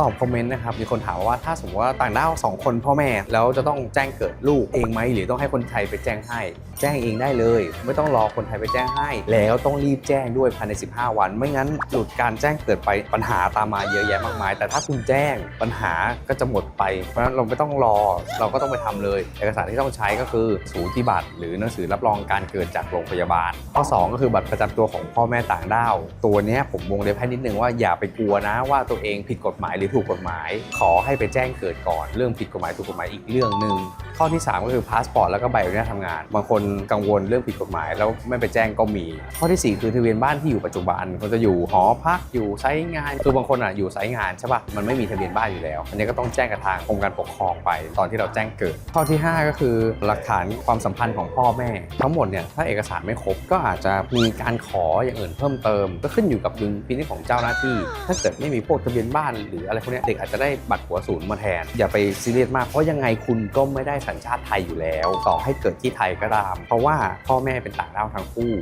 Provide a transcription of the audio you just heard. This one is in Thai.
ตอบคอมเมนต์นะครับมีคนถามว่าถ้าสมมติว่าต่างด้าวสองคนพ่อแม่ แล้วจะต้องแจ้งเกิดลูกเองไหมหรือต้องให้คนไทยไปแจ้งให้ แจ้งเองได้เลย ไม่ต้องรอคนไทยไปแจ้งให้ แล้วต้องรีบแจ้งด้วยภายใน 15 วัน ไม่งั้นหลุดการแจ้งเกิดไปปัญหาตามมาเยอะแยะมากมาย แต่ถ้าคุณแจ้งปัญหาก็จะหมดไปเพราะฉะนั้นเราไม่ต้องรอเราก็ต้องไปทำเลย เอกสารที่ต้องใช้ก็คือสูติบัตรหรือหนังสือรับรองการเกิดจากโรงพยาบาลข้อสองก็คือบัตรประจำตัวของพ่อแม่ต่างด้าว ตัวนี้ผมวงเล็บให้นิดนึงว่าอย่าไปกลัวนะว่าตัวเองผิดกฎหมายรือถูกกฎหมาย ขอให้ไปแจ้งเกิดก่อน เรื่องผิดกฎหมายถูกกฎหมายอีกเรื่องหนึ่ง ข้อที่ 3 ก็คือพาสปอร์ตแล้วก็ใบอนุญาตทำงาน บางคนกังวลเรื่องผิดกฎหมาย แล้วไม่ไปแจ้งก็มี ข้อทีสี่4 คือทะเบียนบ้านที่อยู่ปัจจุบันเขาจะอยู่หอพักอยู่ไซต์งาน คือบางคนอะอยู่ไซต์งานใช่ปะมันไม่มีทะเบียนบ้านอยู่แล้ว อันนี้ก็ต้องแจ้งกับทางกรมการปกครองไป ตอนที่เราแจ้งเกิด ข้อที่ 5 ก็คือหลักฐานความสัมพันธ์ของพ่อแม่ ทั้งหมดเนี่ยถ้าเอกสารไม่ครบก็อาจจะมีการขออย่างอื่นเพิ่มเติม ก็ขึ้นอยู่กับดุลพินิจของเจ้าหน้าที่ ถ้าเกิดไม่มีพวกทะเบียนบ้าน หรืออะไรพวกนี้เด็กอาจจะได้บัตรหัวศูนย์มาแทนอย่าไปซีเรียสมากเพราะยังไงคุณก็ไม่ได้สัญชาติไทยอยู่แล้ว ต่อให้เกิดที่ไทยก็ตาม เพราะว่าพ่อแม่เป็นต่างด้าวทั้งคู่